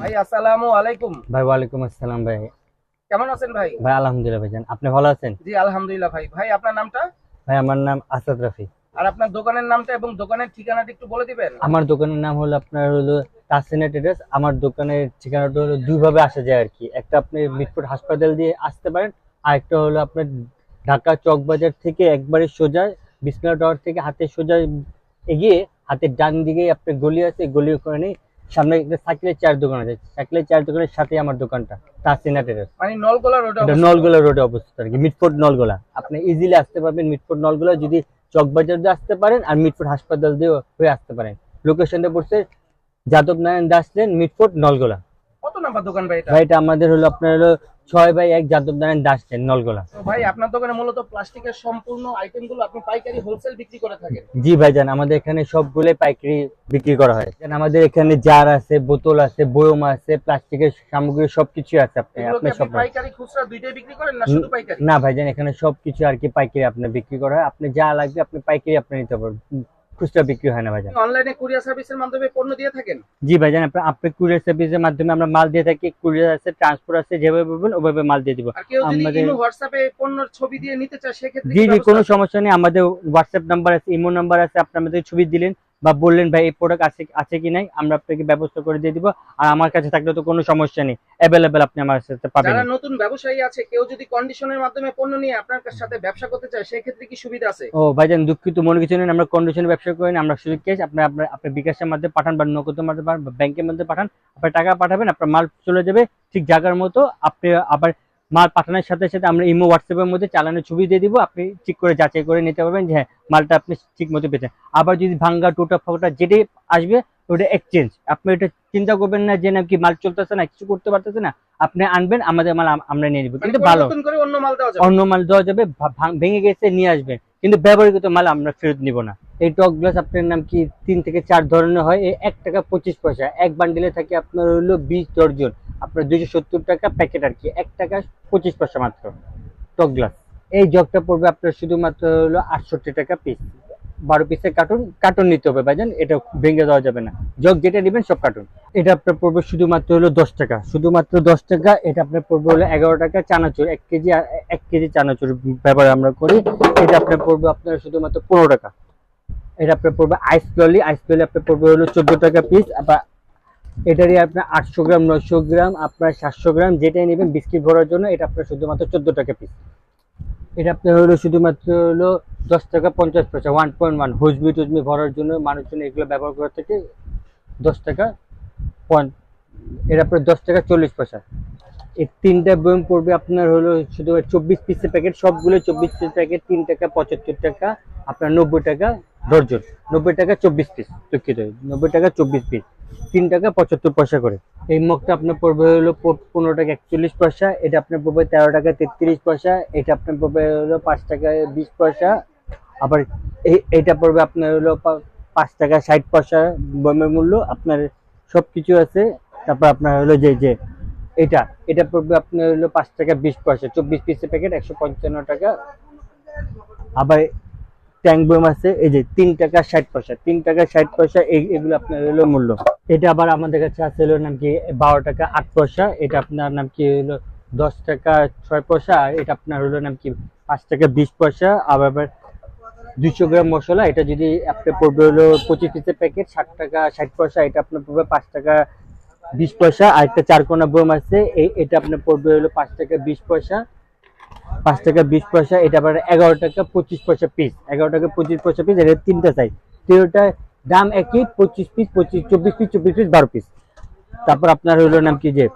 ভাই আসসালামু আলাইকুম। ভাই ওয়ালাইকুম আসসালাম ভাই। কেমন আছেন ভাই? ভাই আলহামদুলিল্লাহ ভাইজান। আপনি ভালো আছেন? জি আলহামদুলিল্লাহ ভাই। ভাই আপনার নামটা? ভাই আমার নাম আসাদ রাফি আর আপনার দোকানের নামটা এবং দোকানের ঠিকানাটা একটু বলে দিবেন? আমার দোকানের নাম হলো আপনার হলো তাসিনা ট্রেডার্স আমার দোকানের ঠিকানাটা হলো দুইভাবে আসা যায় আর কি। একটা আপনি মিটফুট হাসপাতাল দিয়ে আসতে পারেন আর একটা হলো আপনার ঢাকা চকবাজার থেকে একবারে সোজা বিসমিল্লাহ টাওয়ার থেকে হাতে সোজা এগিয়ে হাতের ডান দিকে আপনার গলি আছে গলি ওখানে সামনে একটা সাইকেলের চার দোকান আছে। সাইকেলের চার দোকানের সাথে আমার দোকানটা তাসিনা ট্রেডার্স মানে নলগোলা রোড নলগোলা রোডে অবস্থিত আর কি মিটফোর্ট নলগোলা। আপনি ইজিলি আসতে পারবেন মিটফোর্ট নলগোলা। যদি চকবাজার দিয়ে আসতে পারেন আর মিটফোর্ট হাসপাতাল দিয়ে হয়ে আসতে পারেন। লোকেশনটা পড়ছে Yadav Narayan Das lane Mitford Nalgola. Number দোকান ভাই এটা? ভাই এটা আমাদের হলো আপনার হলো ছয় বাই এক যাদব নারায়ণ দাস নলগোলা। ভাই আপনার দোকানে মূলত প্লাস্টিকের সম্পূর্ণ আইটেমগুলো আপনি পাইকারি হোলসেল বিক্রি করে থাকেন? জি ভাইজান আমাদের এখানে সবগুলোই পাইকারি বিক্রি করা হয়। আমাদের এখানে জার আছে বোতল আছে বয়ম আছে প্লাস্টিকের সামগ্রী সবকিছু আছে আপনি সব পাইকারি খুচরা দুইটাই বিক্রি করেন না শুধু পাইকারি? না ভাইজান এখানে সবকিছু আর কি পাইকারি আপনার বিক্রি করা হয়। আপনি যা লাগবে আপনি পাইকারি আপনি নিতে পারবেন। খুচরা বিক্রি হয় না ভাইজান। অনলাইনে কুরিয়ার সার্ভিসের মাধ্যমে পণ্য দিয়ে থাকেন? জি ভাইজান আপনি কুরিয়ার সার্ভিসের মাধ্যমে আমরা মাল দিয়ে থাকি কুরিয়ার আছে ট্রান্সপোর্ট আছে যেভাবে বলবেন ওভাবে মাল দিয়ে দিব। আমাদের- হোয়াটসঅ্যাপে পণ্যের ছবি দিয়ে নিতে চায় সেক্ষেত্রে জি জি কোনো সমস্যা নেই আমাদের হোয়াটসঅ্যাপ নাম্বার আছে ইমো নাম্বার আছে আপনি আমাদের ছবি দিলেন বা বললেন ভাই এই প্রোডাক্ট আছে আছে কি নাই? আমরা আপনাকে ব্যবস্থা করে দিয়ে দিব। আর আমার কাছে থাকলে তো কোনো সমস্যা নেই। অ্যাভেলেবেল আপনি আমার সাথে পাবেন। যারা নতুন ব্যবসায়ী আছে কেউ যদি কন্ডিশনের মাধ্যমে পণ্য নিয়ে আপনার সাথে ব্যবসা করতে চায় সেক্ষেত্রে কি সুবিধা আছে? ও ভাইজান দুঃখিত মনে কিছু নেই। আমরা কন্ডিশনে ব্যবসা করি না। আমরা শুধু ক্যাশ আপনি আপনার আপনি বিকাশের মাধ্যমে পাঠান বা নগদের মাধ্যমে বা ব্যাংকের মধ্যে পাঠান। আপনার টাকা পাঠাবেন আপনার মাল চলে যাবে ঠিক জায়গার মতো। আপনি আবার মাল পাঠানোর সাথে সাথে আমরা ইমো হোয়াটসঅ্যাপের মধ্যে চালানোর ছবি দিয়ে দিব। আপনি ঠিক করে যাচাই করে নিতে পারবেন যে হ্যাঁ মালটা আপনি ঠিক মতো পেতেন আবার যদি ভাঙ্গা টোটা ফোটা যেটাই আসবে ওটা এক্সচেঞ্জ আপনি এটা চিন্তা করবেন না যে নাকি মাল চলতেছে না কিছু করতে পারতেছে না। আপনি আনবেন আমাদের মাল আম- আমরা নিয়ে নিব। মানে কিন্তু ভালো অন্য মাল দেওয়া যাবে। অন্য মাল দেওয়া যাবে ভেঙে গেছে নিয়ে আসবেন। কিন্তু ব্যবহৃত মাল আমরা ফেরত নিব না। এই টক গ্লাস আপনার নাম কি তিন থেকে চার ধরনের হয়? এই এক টাকা পঁচিশ পয়সা। এক বান্ডিলে থাকে আপনার হলো বিশ দর্জন আপনার দুইশো সত্তর টাকা প্যাকেট আর কি। এক টাকা পঁচিশ পয়সা মাত্র টক গ্লাস। এই জগটা পড়বে আপনার শুধুমাত্র হলো আটষট্টি টাকা পিস বারো পিসের কার্টুন কার্টুন নিতে হবে ভাইজান, এটা ভেঙে দেওয়া যাবে না। জগ যেটা নেবেন সব কার্টুন এটা আপনার পড়বে শুধুমাত্র হলো দশ টাকা। শুধুমাত্র দশ টাকা, এটা আপনার পড়বে হলো এগারো টাকা চানাচুর, এক কেজি এক কেজি চানাচুর ব্যবহার আমরা করি। এটা আপনার পড়বে আপনার শুধুমাত্র পনেরো টাকা। এটা আপনার পড়বে আইস ললি আইস ললি আপনার পড়বে হলো চোদ্দ টাকা পিস আবার এটারই আপনার আটশো গ্রাম, নয়শো গ্রাম, আপনার সাতশো গ্রাম, যেটাই নেবেন, বিস্কিট ভরার জন্য এটা আপনার শুধুমাত্র চোদ্দ টাকা পিস এটা আপনার হলো শুধুমাত্র হলো দশ টাকা পঞ্চাশ পয়সা ওয়ান পয়েন্ট ওয়ান হুজবি টুজবি ভরার জন্য মানুষজন এগুলো ব্যবহার করে থাকে দশ টাকা পয়েন্ট এটা আপনার দশ টাকা চল্লিশ পয়সা। এই তিনটা বয়ম পড়বে আপনার হলো শুধু চব্বিশ পিসের প্যাকেট সবগুলো চব্বিশ পিসের প্যাকেট তিন টাকা পঁচাত্তর টাকা, আপনার নব্বই টাকা দর্জন। নব্বই টাকা চব্বিশ পিস দুঃখিত, নব্বই টাকা চব্বিশ পিস তিন টাকা পঁচাত্তর পয়সা করে। এই মগটা আপনার পড়বে হলো পনেরো টাকা একচল্লিশ পয়সা, এটা আপনার পড়বে তেরো টাকা তেত্রিশ পয়সা, এটা আপনার পড়বে হলো পাঁচ টাকা বিশ পয়সা আবার এটা পড়বে আপনার হলো পাঁচ টাকা, ষাট পয়সা বমের মূল্য, আপনার সব কিছু আছে। তারপর আপনার হলো যে যে এটা এটা পড়বে আপনার হলো পাঁচ টাকা, বিশ পয়সা, চব্বিশ পিসের প্যাকেট একশো পঞ্চান্ন টাকা। আবার ট্যাঙ্ক বোম আছে, এই যে, তিন টাকা, ষাট পয়সা, তিন টাকা, ষাট পয়সা এগুলো আপনার হলো মূল্য। এটা আবার আমাদের কাছে আছে হলো নাম কি, বারো টাকা, আট পয়সা, এটা আপনার নাম কি হলো দশ টাকা, ছয় পয়সা এটা আপনার হলো নাম কি, পাঁচ টাকা, বিশ পয়সা, আবার আবার দুইশো গ্রাম মশলা, এটা যদি আপনার পড়বে হলো পঁচিশ পিসের প্যাকেট, ষাট টাকা, ষাট পয়সা, এটা আপনার পড়বে পাঁচ টাকা বিশ পয়সা, আর একটা চারকোনা বোম আছে এটা আপনার পড়বে হলো পাঁচ টাকা বিশ পয়সা, পাঁচ টাকা বিশ পয়সা, এটা আবার এগারো টাকা পঁচিশ পয়সা পিস এগারো টাকা পঁচিশ পয়সা পিস এটা তিনটা সাইজ তিনটা দাম একই, পঁচিশ পিস পঁচিশ, চব্বিশ পিস চব্বিশ পিস বারো পিস তারপর আপনার হলো নাম কি যে?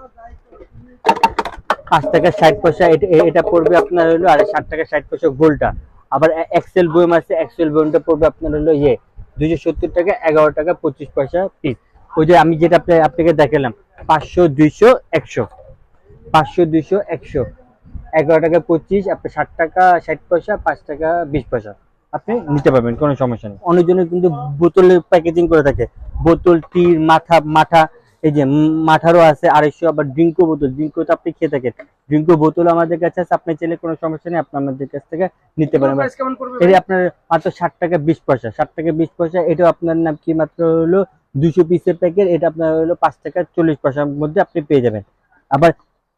পাঁচ টাকা ষাট পয়সা, এটা পড়বে আপনার হলো আর ষাট টাকা ষাট পয়সা গোলটা। আবার এক্সেল বয়ম আছে এক্সেল বয়মটা পড়বে আপনার হলো ইয়ে দুইশো সত্তর টাকা, এগারো টাকা, পঁচিশ পয়সা পিস ওই যে আমি যেটা আপনি আপনাকে দেখালাম, পাঁচশো, দুইশো, একশো। পাঁচশো, দুইশো, একশো। এগারো টাকা, পঁচিশ, আপনি ষাট টাকা, ষাট পয়সা, পাঁচ টাকা, বিশ পয়সা। আপনি নিতে পারবেন, কোনো সমস্যা নেই। অনেকজনের কিন্তু বোতলের প্যাকেজিং করে থাকে। বোতল টির মাথা মাথা এই যে মাঠারও আছে আড়াইশো আবার ড্রিঙ্কো বোতল। ড্রিঙ্কো তো আপনি খেয়ে থাকেন। ড্রিঙ্কো বোতল আমাদের কাছে আছে আপনি চাইলে কোনো সমস্যা নেই আপনি আমাদের কাছ থেকে নিতে পারেন। এটা আপনার মাত্র ষাট টাকা বিশ পয়সা। ষাট টাকা বিশ পয়সা এটাও আপনার নাম কি মাত্র হলো? দুশো পিসের প্যাকেট এটা আপনার হলো পাঁচ টাকা চল্লিশ পয়সার মধ্যে আপনি পেয়ে যাবেন। আবার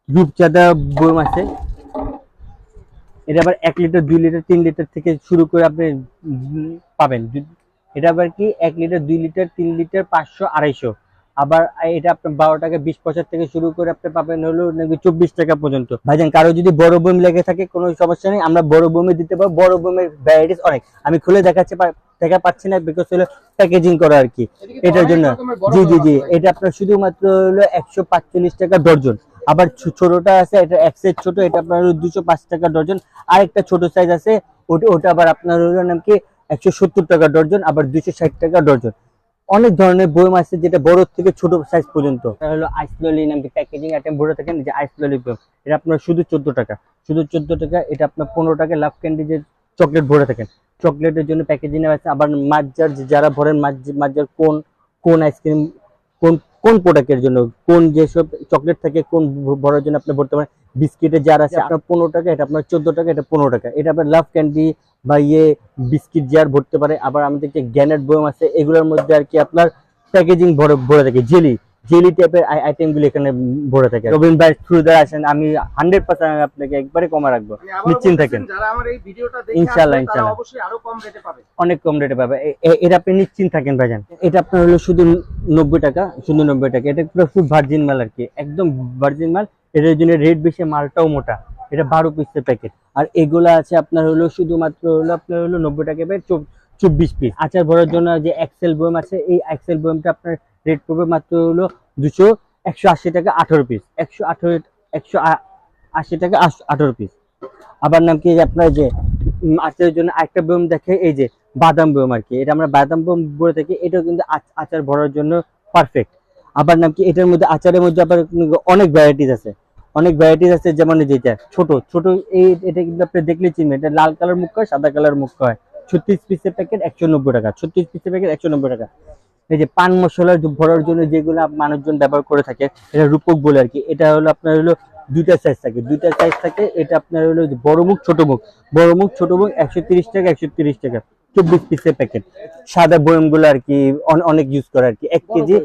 রূপচাঁদা বোম আছে। এটা আবার এক লিটার দুই লিটার তিন লিটার থেকে শুরু করে আপনি পাবেন। এটা আবার কি? এক লিটার দুই লিটার তিন লিটার পাঁচশো আড়াইশো। আবার এটা আপনার বারো টাকা বিশ পয়সা থেকে শুরু করে আপনি পাবেন হলো নাকি চব্বিশ টাকা পর্যন্ত। ভাইজান কারও যদি বড় বমি লেগে থাকে কোনো সমস্যা নেই আমরা বড় বমি দিতে পারব। বড় বমির ভ্যারাইটিস অনেক। আমি খুলে দেখাচ্ছি দেখা পাচ্ছি না বিকজ হলো প্যাকেজিং করা আর কি। এটার জন্য। জি জি জি। এটা আপনার শুধুমাত্র হলো একশো পাঁচচল্লিশ টাকা ডর্জন। আবার ছোটটা আছে এটা এক সাইজ ছোট এটা আপনার দুশো পাঁচ টাকা ডর্জন। আর একটা ছোট সাইজ আছে ওটা ওটা আবার আপনার হলো নাম কি একশো সত্তর টাকা ডর্জন আবার দুশো ষাট টাকা ডর্জন। অনেক ধরনের বয়ম আছে যেটা বড় থেকে ছোট সাইজ পর্যন্ত। হলো আইসললি নামটি প্যাকেজিং আইটেম ভরে থাকেন যে আইসললি এটা আপনার শুধু চোদ্দ টাকা। শুধু চোদ্দ টাকা, এটা আপনার পনেরো টাকা লাভ ক্যান্ডি যে চকলেট ভরে থাকেন চকলেটের জন্য প্যাকেজিং আছে আবার মাজ্জার যারা ভরেন মাজ্জ- মাজ্জার কোন কোন আইসক্রিম কোন কোন প্রোডাক্টের জন্য, কোন যেসব চকলেট থাকে কোন ভরার জন্য আপনি ভরতে পারেন বিস্কিটের জার আছে আপনার পনেরো টাকা এটা আপনার চোদ্দ টাকা এটা পনেরো টাকা। এটা আপনার লাভ ক্যান্ডি বা ইয়ে বিস্কিট জার ভরতে পারে। আবার আমাদের যে গ্যানেট বয়ম আছে এগুলোর মধ্যে আর কি আপনার প্যাকেজিং ভরে ভরে থাকে জেলি জেলি টাইপের আইটেমগুলো এখানে ভরে থাকে। রবীন ভাই থ্রু দ্বারা আসেন আমি হান্ড্রেড পার্সেন্ট আপনাকে একবারে কমা রাখব। নিশ্চিন্ত থাকেন। যারা আমার এই ভিডিওটা দেখে ইনশাআল্লাহ, আসবে, তারা ইনশাআল্লাহ। অবশ্যই আরও কম রেটে পাবে। অনেক কম রেটে পাবে। এটা আপনি নিশ্চিন্ত থাকেন ভাইজান। এটা আপনার হলো শুধু নব্বই টাকা শুধু নব্বই টাকা। এটা পুরো ফুড ভার্জিন মাল আর কি। একদম ভার্জিন মাল এটার জন্য রেট বেশি, মালটাও মোটা। এটা বারো পিসের প্যাকেট আর এগুলো আছে আপনার হলো শুধুমাত্র হলো আপনার হলো নব্বই টাকা পেয়ে চব্বিশ পিস আচার ভরার জন্য যে এক্সেল বয়ম আছে, এই এক্সেল বয়মটা আপনার রেট পড়বে মাত্র হলো দুশো একশো আশি টাকা আঠারো পিস একশো আঠারো, একশো আশি টাকা আঠারো পিস আবার নাম কি আপনার যে আচারের জন্য আরেকটা বয়ম দেখে, এই যে বাদাম বয়ম আর কি। এটা আমরা বাদাম বয়ম বলে থাকি, এটাও কিন্তু আচ- আচার ভরার জন্য পারফেক্ট আবার নাম কি এটার মধ্যে আচারের মধ্যে আবার অনেক ভ্যারাইটিস আছে। অনেক ভ্যারাইটিস আছে যেমন যেটা ছোট। ছোট এই এটা কিন্তু আপনি দেখলে চিনবেন এটা লাল কালার মুখ হয় সাদা কালার মুখ হয়। ছত্রিশ পিসের প্যাকেট একশো নব্বই টাকা ছত্রিশ পিসের প্যাকেট একশো নব্বই টাকা। এই যে পান মশলা ভরার জন্য যেগুলো মানুষজন ব্যবহার করে থাকে এটা রূপক বলে আর কি। এটা হলো আপনার হলো দুইটা সাইজ থাকে। দুইটা সাইজ থাকে এটা আপনার হলো বড় মুখ ছোট মুখ। বড় মুখ ছোট মুখ একশো তিরিশ টাকা একশো তিরিশ টাকা। চব্বিশ পিসের প্যাকেট সাদা বয়মগুলো আর কি অন- অনেক ইউজ করে আর কি। এক কেজি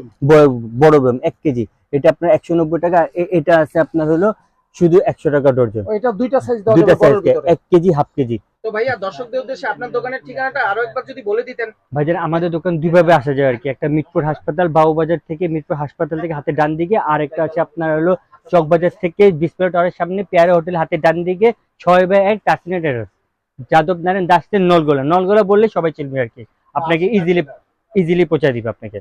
বড় বয়ম এক কেজি। এটা আপনার একশো নব্বই টাকা এটা আছে আপনার হলো শুধু একশো টাকা ডর্জন। এটা দুইটা সাইজ দুইটা সাইজ এক কেজি হাফ কেজি। তো ভাইয়া দর্শকদের উদ্দেশ্যে আপনার দোকানের ঠিকানাটা আরও একবার যদি বলে দিতেন। ভাইজান আমাদের দোকান দুইভাবে আসা যায় আর কি। একটা মিরপুর হাসপাতাল বাবুবাজার থেকে মিরপুর হাসপাতাল থেকে হাতে ডান দিকে আর একটা আছে আপনার হলো চকবাজার থেকে ডিসপ্লে টাওয়ারের সামনে পেয়ারা হোটেল হাতে ডান দিকে ছয় বাই এক টার্সিনা টেরাস যাদব নারায়ণ দাসের নলগোলা। নলগোলা বললে সবাই চিনবে আর কি। আপনাকে ইজিলি ইজিলি পৌঁছে দিবে আপনাকে।